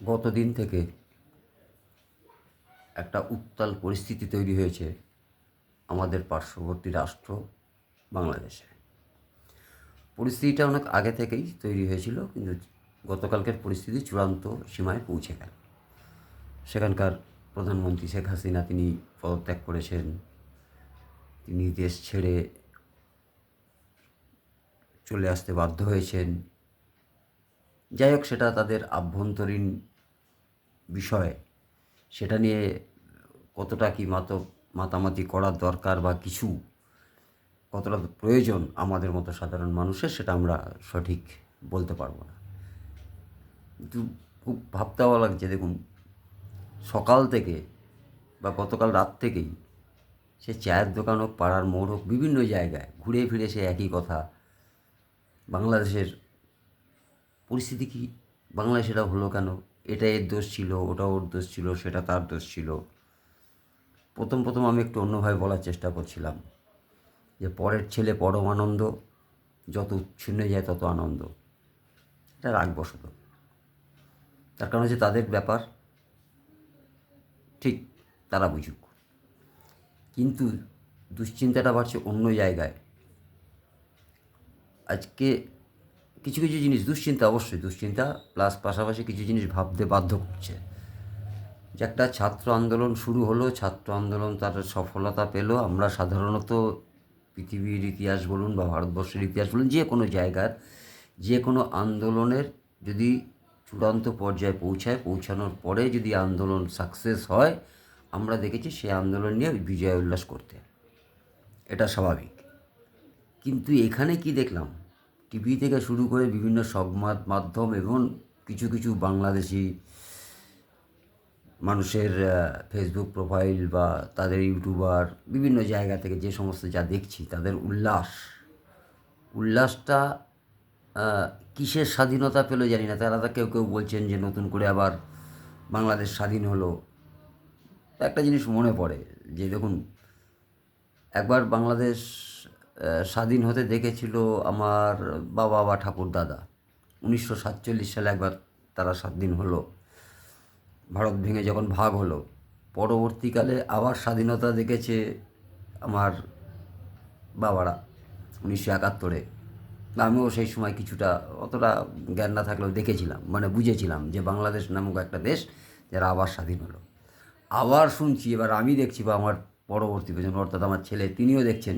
গত দিন থেকে একটা উত্তাল পরিস্থিতি তৈরি হয়েছে আমাদের পার্শ্ববর্তী রাষ্ট্র বাংলাদেশে। পরিস্থিতিটা অনেক আগে থেকেই তৈরি হয়েছিল, কিন্তু গতকালকের পরিস্থিতি চূড়ান্ত সীমায় পৌঁছে গেল। সেখানকার প্রধানমন্ত্রী শেখ হাসিনা, তিনি পদত্যাগ করেছেন, তিনি দেশ ছেড়ে চলে আসতে বাধ্য হয়েছেন। যাই হোক, সেটা তাদের আভ্যন্তরীণ বিষয়। সেটা নিয়ে কতটা কি মাত, মাতামাতি করার দরকার বা কিছু, কতটা প্রয়োজন আমাদের মতো সাধারণ মানুষের, সেটা আমরা সঠিক বলতে পারব না। কিন্তু খুব ভাবতে হওয়া লাগছে, দেখুন, সকাল থেকে বা গতকাল রাত থেকেই সে চায়ের দোকান হোক, পাড়ার মোড় হোক, বিভিন্ন জায়গায় ঘুরে ফিরে সে একই কথা, বাংলাদেশের পরিস্থিতি কি বাংলায় সেটা হলো কেন? এটা এর দোষ ছিল ওটা ওর দোষ ছিল, সেটা তার দোষ ছিল। প্রথম প্রথম আমি একটু অন্যভাবে বলার চেষ্টা করছিলাম যে পরের ছেলে পরম আনন্দ, যত উচ্ছন্নে যায় তত আনন্দ। এটা রাগবশত। তার কারণ হচ্ছে তাদের ব্যাপার ঠিক তারা বুঝুক। কিন্তু দুশ্চিন্তাটা বাড়ছে অন্য জায়গায়। আজকে কিছু কিছু জিনিস দুশ্চিন্তা, অবশ্যই দুশ্চিন্তা প্লাস পাশাপাশি কিছু জিনিস ভাবতে বাধ্য করছে। যে একটা ছাত্র আন্দোলন শুরু হলো, ছাত্র আন্দোলন তার সফলতা পেল। আমরা সাধারণত পৃথিবীর ইতিহাস বলুন বা ভারতবর্ষের ইতিহাস বলুন, যে কোনো জায়গার, যে কোনো আন্দোলনের যদি চূড়ান্ত পর্যায়ে পৌঁছায়, পৌঁছানোর পরে যদি আন্দোলন সাকসেস হয়, আমরা দেখেছি সেই আন্দোলন নিয়ে বিজয় উল্লাস করতে। এটা স্বাভাবিক। কিন্তু এখানে কি দেখলাম? টিভি থেকে শুরু করে বিভিন্ন সংবাদ মাধ্যম এবং কিছু কিছু বাংলাদেশি মানুষের ফেসবুক প্রোফাইল বা তাদের ইউটিউবার বিভিন্ন জায়গা থেকে যে সমস্ত যা দেখছি, তাদের উল্লাস। উল্লাসটা কিসের স্বাধীনতা পেল জানি না। তারা তো কেউ কেউ বলছেন যে নতুন করে আবার বাংলাদেশ স্বাধীন হলো। একটা জিনিস মনে পড়ে যে দেখুন, একবার বাংলাদেশ স্বাধীন হতে দেখেছিল আমার বাবা বা ঠাকুর দাদা। উনিশশো সাতচল্লিশ সালে একবার তারা স্বাধীন হলো। ভারত ভেঙে যখন ভাগ হলো, পরবর্তীকালে আবার স্বাধীনতা দেখেছে আমার বাবারা উনিশশো একাত্তরে। আমিও সেই সময় কিছুটা, অতটা জ্ঞান না থাকলেও দেখেছিলাম মানে বুঝেছিলাম যে বাংলাদেশ নামক একটা দেশ যারা আবার স্বাধীন হলো। আবার শুনছি, এবার আমি দেখছি বা আমার পরবর্তী প্রজন্ম, অর্থাৎ আমার ছেলে, তিনিও দেখছেন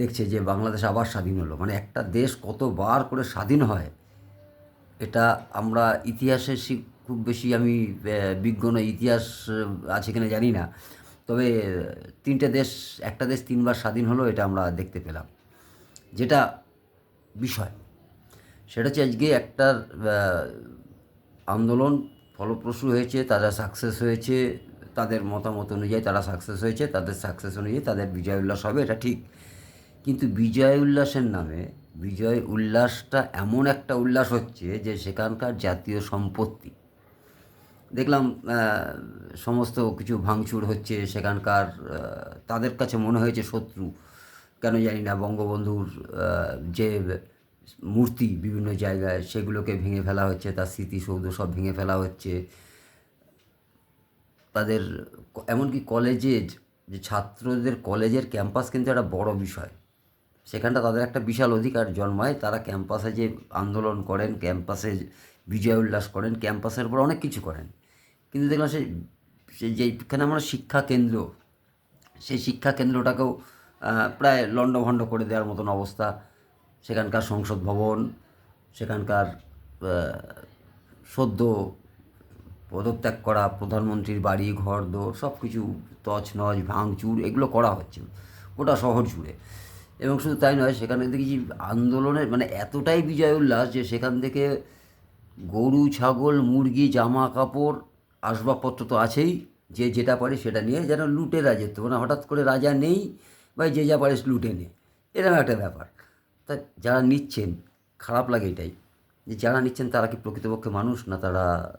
দেখছে যে বাংলাদেশ আবার স্বাধীন হলো। মানে একটা দেশ কতবার করে স্বাধীন হয়, এটা আমরা ইতিহাসে খুব বেশি আমি বিজ্ঞ ইতিহাস আছে কিনা জানি না। তবে তিনটে দেশ, একটা দেশ তিনবার স্বাধীন হলো, এটা আমরা দেখতে পেলাম। যেটা বিষয়, সেটা হচ্ছে আজকে একটা আন্দোলন ফলপ্রসূ হয়েছে, তারা সাকসেস হয়েছে, তাদের মতামত অনুযায়ী তারা সাকসেস হয়েছে, তাদের সাকসেস অনুযায়ী তাদের বিজয় উল্লাস হবে, এটা ঠিক। কিন্তু বিজয় উল্লাসের নামে বিজয় উল্লাসটা এমন একটা উল্লাস হচ্ছে যে সেখানকার জাতীয় সম্পত্তি। দেখলাম সমস্ত কিছু ভাঙচুর হচ্ছে সেখানকার তাদের কাছে মনে হয়েছে শত্রু। কেন জানি না, বঙ্গবন্ধুর যে মূর্তি বিভিন্ন জায়গায়, সেগুলোকে ভেঙে ফেলা হচ্ছে, তার স্মৃতিসৌধ সব ভেঙে ফেলা হচ্ছে। তাদের, এমনকি কলেজের, যে ছাত্রদের কলেজের ক্যাম্পাস কিন্তু একটা বড় বিষয়। সেখানটা তাদের একটা বিশাল অধিকার জন্মায়। তারা ক্যাম্পাসে যে আন্দোলন করেন, ক্যাম্পাসে বিজয় উল্লাস করেন, ক্যাম্পাসের উপর অনেক কিছু করেন। কিন্তু দেখলাম সে সে যেখানে আমরা শিক্ষা কেন্দ্র, সেই শিক্ষা কেন্দ্রটাকেও প্রায় লণ্ডভণ্ড করে দেওয়ার মতন অবস্থা। সেখানকার সংসদ ভবন, সেখানকার সদ্য পদত্যাগ করা প্রধানমন্ত্রীর বাড়ি, ঘর, দোর সব কিছু তছনছ, ভাঙচুর, এগুলো করা হচ্ছে গোটা শহর জুড়ে। এবং শুধু তাই নয়, সেখানে দেখেছি আন্দোলনের মানে এতটাই বিজয় উল্লাস যে সেখান থেকে গরু, ছাগল, মুরগি, জামা কাপড়, আসবাবপত্র তো আছেই। যে যেটা পারে সেটা নিয়ে যেন লুটে রাজত্ব মানে হঠাৎ করে রাজা নেই বা যে যা পারে লুটে নে। এরকম একটা ব্যাপার। তা যারা নিচ্ছেন, খারাপ লাগে এটাই। যে যারা নিচ্ছেন, তারা কি প্রকৃতপক্ষে মানুষ না তারা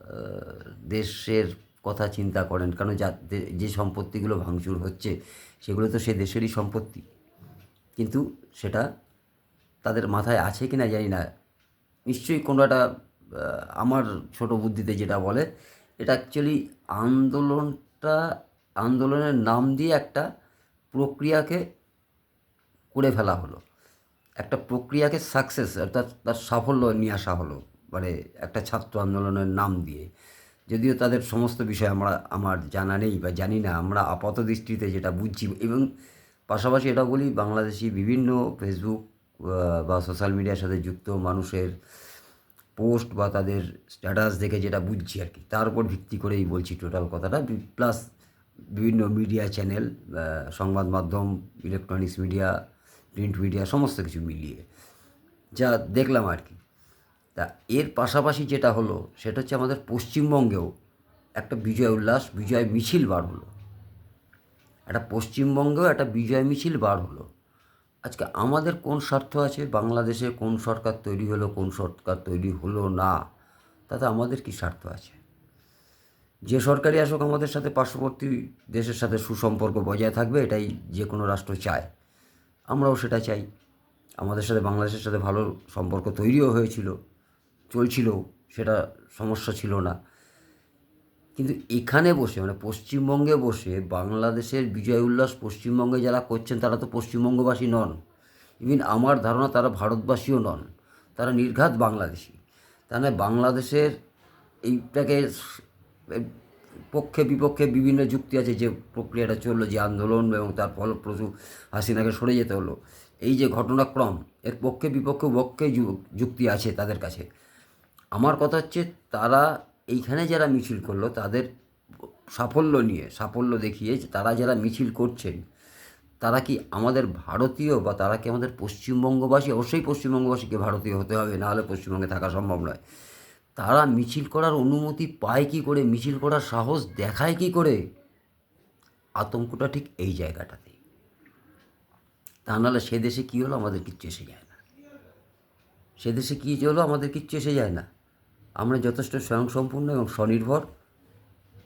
দেশের কথা চিন্তা করেন? কারণ যা যে সম্পত্তিগুলো ভাঙচুর হচ্ছে, সেগুলো তো সে দেশেরই সম্পত্তি। কিন্তু সেটা তাদের মাথায় আছে কি না জানি না। নিশ্চয়ই কোনো একটা আমার ছোট বুদ্ধিতে যেটা বলে, এটা অ্যাকচুয়ালি আন্দোলনটা, আন্দোলনের নাম দিয়ে একটা প্রক্রিয়াকে করে ফেলা হলো। একটা প্রক্রিয়াকে সাকসেস অর্থাৎ তার সাফল্য নিয়ে আসা হলো মানে একটা ছাত্র আন্দোলনের নাম দিয়ে। যদিও তাদের সমস্ত বিষয় আমরা, আমার জানা নেই বা জানি না, আমরা আপাত দৃষ্টিতে যেটা বুঝছি এবং পাশাপাশি এটা বলি, বাংলাদেশি বিভিন্ন ফেসবুক বা সোশ্যাল মিডিয়ার সাথে যুক্ত মানুষের পোস্ট বা তাদের স্ট্যাটাস দেখে যেটা বুঝছি আর কি, তার উপর ভিত্তি করেই বলছি টোটাল কথাটা। প্লাস বিভিন্ন মিডিয়া চ্যানেল সংবাদ মাধ্যম ইলেকট্রনিক্স মিডিয়া প্রিন্ট মিডিয়া সমস্ত কিছু মিলিয়ে যা দেখলাম আর কি। তা এর পাশাপাশি যেটা হলো, সেটা হচ্ছে আমাদের পশ্চিমবঙ্গেও একটা বিজয় উল্লাস, বিজয় মিছিল বার হলো। একটা পশ্চিমবঙ্গেও একটা বিজয় মিছিল বার হলো। আজকে আমাদের কোন স্বার্থ আছে? বাংলাদেশে কোন সরকার তৈরি হলো, কোন সরকার তৈরি হলো না? তাতে আমাদের কি স্বার্থ আছে? যে সরকারি আসুক আমাদের সাথে পার্শ্ববর্তী দেশের সাথে সুসম্পর্ক বজায় থাকবে, এটাই যে কোনো রাষ্ট্র চায়। আমরাও সেটা চাই। আমাদের সাথে বাংলাদেশের সাথে ভালো সম্পর্ক তৈরিও হয়েছিল চলছিল সেটা সমস্যা ছিল না। কিন্তু এখানে বসে মানে পশ্চিমবঙ্গে বসে বাংলাদেশের বিজয় উল্লাস পশ্চিমবঙ্গে যারা করছেন তারা তো পশ্চিমবঙ্গবাসী নন। ইভিন আমার ধারণা তারা ভারতবাসীও নন। তারা নির্ঘাত বাংলাদেশি। তাহলে বাংলাদেশের এইটাকে পক্ষে বিপক্ষে বিভিন্ন যুক্তি আছে যে প্রক্রিয়াটা চলল, যে আন্দোলন এবং তার ফলপ্রসূ হাসিনাকে সরে যেতে হলো। এই যে ঘটনাক্রম, এর পক্ষে বিপক্ষে পক্ষে যুক্তি আছে তাদের কাছে। আমার কথা হচ্ছে তারা এইখানে যারা মিছিল করল, তাদের সাফল্য নিয়ে, সাফল্য দেখিয়ে তারা যারা মিছিল করছেন, তারা কি আমাদের ভারতীয় বা তারা কি আমাদের পশ্চিমবঙ্গবাসী? অবশ্যই পশ্চিমবঙ্গবাসীকে ভারতীয় হতে হবে নাহলে পশ্চিমবঙ্গে থাকা সম্ভব নয়। তারা মিছিল করার অনুমতি পায় কি করে? মিছিল করার সাহস দেখায় কি করে? আতঙ্কটা ঠিক এই জায়গাটাতেই। তা নাহলে সে দেশে কী হলো? আমাদের কিচ্ছু এসে যায় না। সে দেশে কী হলো? আমাদের কিচ্ছু এসে যায় না। আমরা যথেষ্ট স্বয়ংসম্পূর্ণ এবং স্বনির্ভর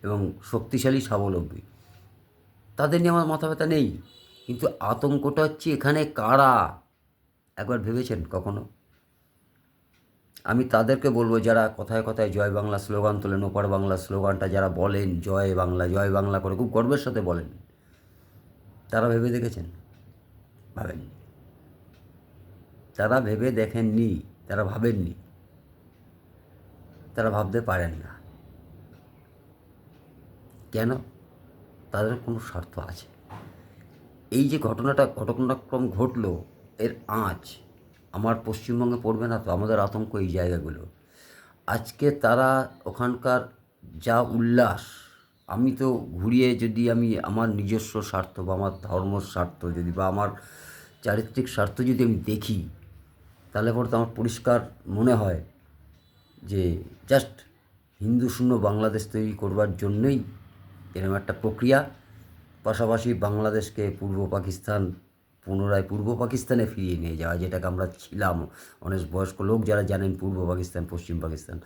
এবং শক্তিশালী, স্বাবলম্বী। তাদের নিয়ে আমার মাথা ব্যথা নেই, কিন্তু আতঙ্কটা হচ্ছে এখানে কারা? একবার ভেবেছেন কখনো? আমি তাদেরকে বলব, যারা কথায় কথায় জয় বাংলা স্লোগান তোলেন, ওপার বাংলা স্লোগানটা যারা বলেন, জয় বাংলা জয় বাংলা করে, খুব গর্বের সাথে বলেন। তারা ভেবে দেখেছেন? ভাবেননি। তারা ভেবে দেখেননি, তারা ভাবেননি। তারা ভাবতে পারেন না। কেন? তাদের কোনো স্বার্থ আছে। এই যে ঘটনাটা, ঘটনাক্রম ঘটলো, এর আঁচ আমার পশ্চিমবঙ্গে পড়বে না তো আমাদের আতঙ্ক এই জায়গাগুলো। আজকে তারা ওখানকার যা উল্লাস, আমি তো ঘুরিয়ে যদি আমি আমার নিজস্ব স্বার্থ বা আমার ধর্ম স্বার্থ যদি বা আমার চারিত্রিক স্বার্থ যদি আমি দেখি, তাহলে পরে তো আমার পরিষ্কার মনে হয় যে জাস্ট হিন্দু শূন্য বাংলাদেশ তৈরি করবার জন্যই এরকম একটা প্রক্রিয়া। পাশাপাশি বাংলাদেশকে পূর্ব পাকিস্তান পুনরায় পূর্ব পাকিস্তানে ফিরিয়ে নিয়ে যাওয়া, যেটাকে আমরা ছিলাম অনেক বয়স্ক লোক যারা জানেন পূর্ব পাকিস্তান, পশ্চিম পাকিস্তান।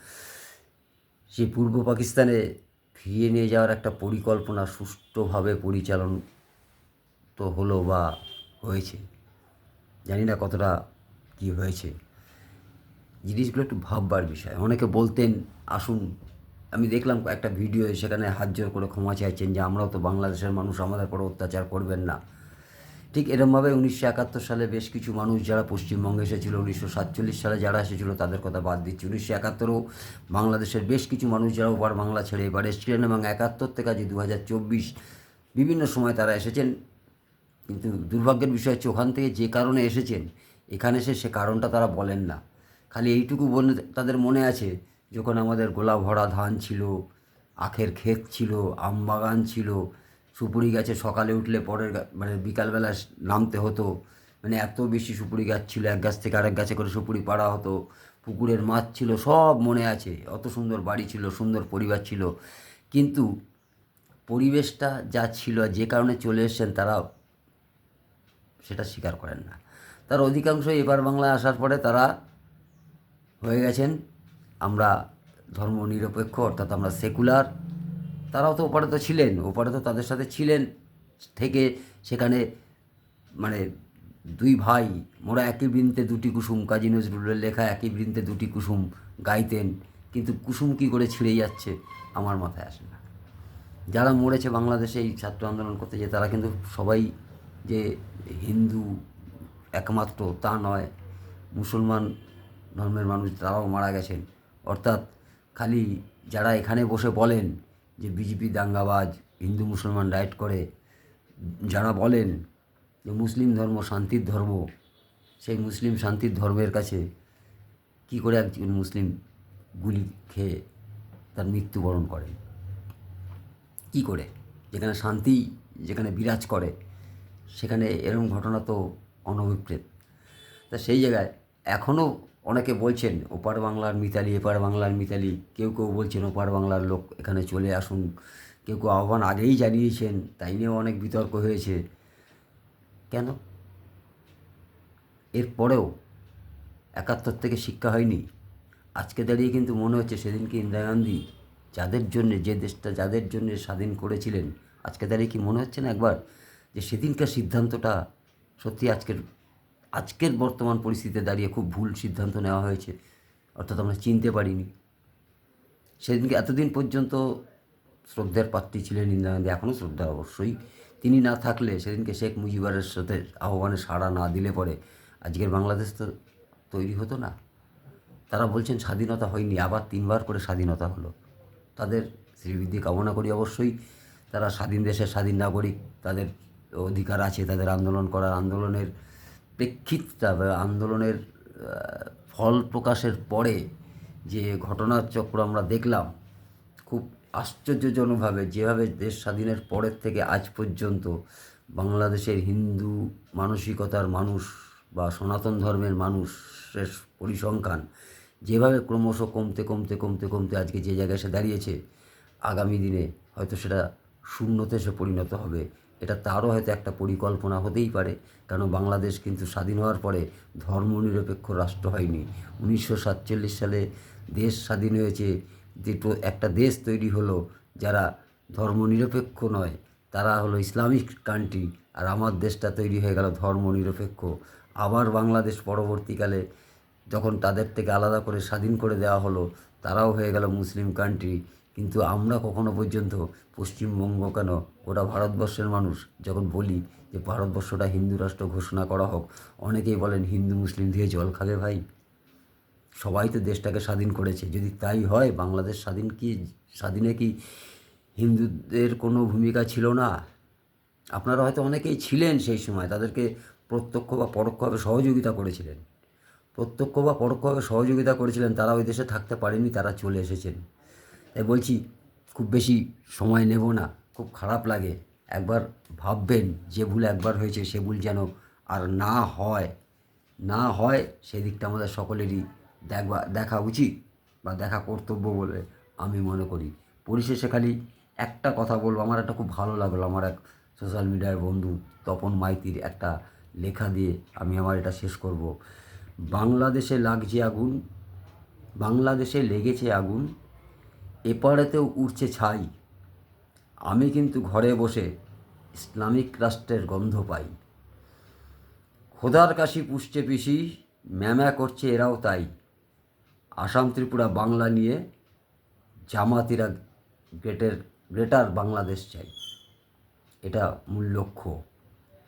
সেই পূর্ব পাকিস্তানে ফিরিয়ে নিয়ে যাওয়ার একটা পরিকল্পনা সুষ্ঠুভাবে পরিচালন তো হলো বা হয়েছে। জানি না কতটা কী হয়েছে। জিনিসগুলো একটু ভাববার বিষয়। অনেকে বলতেন, আসুন, আমি দেখলাম একটা ভিডিও সেখানে হাত জোর করে ক্ষমা চাইছেন যে আমরাও তো বাংলাদেশের মানুষ, আমাদের পরে অত্যাচার করবেন না। ঠিক এরমভাবে উনিশশো একাত্তর সালে বেশ কিছু মানুষ যারা পশ্চিমবঙ্গে এসেছিল, উনিশশো সাতচল্লিশ সালে যারা এসেছিল, তাদের কথা বাদ দিচ্ছি। উনিশশো একাত্তরও বাংলাদেশের বেশ কিছু মানুষ যারা ওপার বাংলা ছেড়ে এবার এসেছিলেন এবং একাত্তর থেকে আজ দু হাজার চব্বিশ বিভিন্ন সময় তারা এসেছেন। কিন্তু দুর্ভাগ্যের বিষয় হচ্ছে, ওখান থেকে যে কারণে এসেছেন, এখানে এসে সে কারণটা তারা বলেন না। খালি এইটুকু বলে তাদের মনে আছে, যখন আমাদের গোলা ভরা ধান ছিল, আখের ক্ষেত ছিল, আম বাগান ছিল, সুপুরি গাছে সকালে উঠলে পরের মানে বিকালবেলা নামতে হতো। মানে এত বেশি সুপুরি গাছ ছিল, এক গাছ থেকে আরেক গাছে করে সুপুরি পাড়া হতো। পুকুরের মাছ ছিল, সব মনে আছে। অত সুন্দর বাড়ি ছিল, সুন্দর পরিবার ছিল। কিন্তু পরিবেশটা যা ছিল যে কারণে চলে এসেছেন তারা সেটা স্বীকার করেন না। তার অধিকাংশ এবার বাংলায় আসার পরে তারা হয়ে গেছেন। আমরা ধর্ম নিরপেক্ষ, অর্থাৎ আমরা সেকুলার। তারাও তো ওপারে তো ছিলেন, ওপারে তো তাদের সাথে ছিলেন থেকে সেখানে মানে দুই ভাই, মোরা একই বৃন্তে দুটি কুসুম। কাজী নজরুলের লেখা একই বৃন্তে দুটি কুসুম গাইতেন, কিন্তু কুসুম কী করে ছিঁড়ে যাচ্ছে আমার মাথায় আসে না। যারা মরেছে বাংলাদেশে এই ছাত্র আন্দোলন করতে যে তারা কিন্তু সবাই যে হিন্দু একমাত্র তা নয়, মুসলমান ধর্মের মানুষ তারাও মারা গেছেন। অর্থাৎ খালি যারা এখানে বসে বলেন যে বিজেপি দাঙ্গাবাজ, হিন্দু মুসলমান ডায়েট করে, যারা বলেন যে মুসলিম ধর্ম শান্তির ধর্ম, সেই মুসলিম শান্তির ধর্মের কাছে কী করে একজন মুসলিম গুলি খেয়ে তার মৃত্যুবরণ করেন কি করে? যেখানে শান্তি, যেখানে বিরাজ করে, সেখানে এরকম ঘটনা তো অনভিপ্রেত। তা সেই জায়গায় এখনও অনেকে বলছেন, ওপার বাংলার মিতালি, এপার বাংলার মিতালি। কেউ কেউ বলছেন, ওপার বাংলার লোক এখানে চলে আসুন। কেউ কেউ আহ্বান আগেই জানিয়েছেন, তাই নিয়েও অনেক বিতর্ক হয়েছে। কেন? এরপরেও একাত্তর থেকে শিক্ষা হয়নি। আজকে দাঁড়িয়ে কিন্তু মনে হচ্ছে সেদিনকে ইন্দিরা গান্ধী যাদের জন্য, যে দেশটা যাদের জন্য স্বাধীন করেছিলেন, আজকে দাঁড়িয়ে কি মনে হচ্ছে না একবার যে সেদিনকার সিদ্ধান্তটা সত্যি আজকের আজকের বর্তমান পরিস্থিতিতে দাঁড়িয়ে খুব ভুল সিদ্ধান্ত নেওয়া হয়েছে, অর্থাৎ আমরা চিনতে পারিনি। সেদিনকে এতদিন পর্যন্ত শ্রদ্ধার পাত্রী ছিলেন ইন্দিরা গান্ধী এখনও শ্রদ্ধা অবশ্যই। তিনি না থাকলে, সেদিনকে শেখ মুজিবুরের সাথে আহ্বানে সাড়া না দিলে পরে আজকের বাংলাদেশ তো তৈরি হতো না। তারা বলছেন স্বাধীনতা হয়নি, আবার তিনবার করে স্বাধীনতা হলো। তাদের শ্রীবৃদ্ধি কামনা করি অবশ্যই। তারা স্বাধীন দেশের স্বাধীন নাগরিক, তাদের অধিকার আছে, তাদের আন্দোলন করার আন্দোলনের প্রেক্ষিতটা বা আন্দোলনের ফল প্রকাশের পরে যে ঘটনার চক্র আমরা দেখলাম, খুব আশ্চর্যজনকভাবে যেভাবে দেশ স্বাধীনের পরের থেকে আজ পর্যন্ত বাংলাদেশের হিন্দু মানসিকতার মানুষ বা সনাতন ধর্মের মানুষের পরিসংখ্যান যেভাবে ক্রমশ কমতে কমতে কমতে কমতে আজকে যে জায়গায় এসে দাঁড়িয়েছে, আগামী দিনে হয়তো সেটা শূন্যতে এসে পরিণত হবে। এটা তারও হয়তো একটা পরিকল্পনা হতেই পারে। কারণ বাংলাদেশ কিন্তু স্বাধীন হওয়ার পরে ধর্মনিরপেক্ষ রাষ্ট্র হয়নি। উনিশশো সাতচল্লিশ সালে দেশ স্বাধীন হয়েছে। দুটো একটা দেশ তৈরি হলো যারা ধর্মনিরপেক্ষ নয়, তারা হলো ইসলামিক কান্ট্রি। আর আমার দেশটা তৈরি হয়ে গেল ধর্মনিরপেক্ষ আবার বাংলাদেশ পরবর্তীকালে যখন তাদের থেকে আলাদা করে স্বাধীন করে দেওয়া হলো, তারাও হয়ে গেল মুসলিম কান্ট্রি। কিন্তু আমরা কখনো পর্যন্ত পশ্চিমবঙ্গ কেন? গোটা ভারতবর্ষের মানুষ যখন বলি যে ভারতবর্ষটা হিন্দু রাষ্ট্র ঘোষণা করা হোক, অনেকেই বলেন হিন্দু মুসলিম দিয়ে জল খাবে ভাই। সবাই তো দেশটাকে স্বাধীন করেছে। যদি তাই হয়, বাংলাদেশ স্বাধীন কি, স্বাধীনে কি হিন্দুদের কোনো ভূমিকা ছিল না? আপনারা হয়তো অনেকেই ছিলেন সেই সময়, তাদেরকে প্রত্যক্ষ বা পরোক্ষভাবে সহযোগিতা করেছিলেন। প্রত্যক্ষ বা পরোক্ষভাবে সহযোগিতা করেছিলেন, তারা ওই দেশে থাকতে পারেনি, তারা চলে এসেছেন। তাই বলছি, খুব বেশি সময় নেব না, খুব খারাপ লাগে। একবার ভাববেন, যে ভুল একবার হয়েছে, সে ভুল যেন আর না হয়। না হয় সেদিকটা আমাদের সকলেরই দেখবা, দেখা উচিত বা দেখা কর্তব্য বলে আমি মনে করি। পরিশেষে খালি একটা কথা বলব, আমার একটা খুব ভালো লাগল। আমার এক সোশ্যাল মিডিয়ার বন্ধু তপন মাইতির একটা লেখা দিয়ে আমি আমার এটা শেষ করব। বাংলাদেশে লাগছে আগুন, বাংলাদেশে লেগেছে আগুন এপারেতেও উঠছে ছাই। আমি কিন্তু ঘরে বসে ইসলামিক রাষ্ট্রের গন্ধ পাই। খোদার কাশি পুষছে পিসি, ম্যামা করছে এরাও তাই। আসাম ত্রিপুরা, বাংলা নিয়ে জামাতিরা গ্রেটের, গ্রেটার বাংলাদেশ চাই। এটা মূল লক্ষ্য।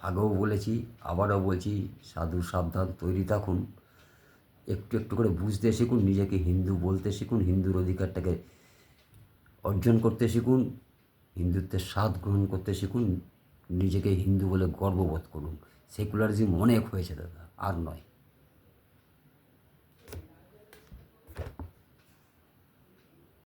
আগেও বলেছি, আবারও বলছি, সাধু সাবধান, তৈরি থাকুন। একটু একটু করে বুঝতে শিখুন, নিজেকে হিন্দু বলতে শিখুন, হিন্দুর অধিকারটাকে অর্জন করতে শিখুন, হিন্দুত্বের স্বাদ গ্রহণ করতে শিখুন, নিজেকে হিন্দু বলে গর্ববোধ করুন। সেকুলারিজম অনেক হয়েছে দাদা, আর নয়।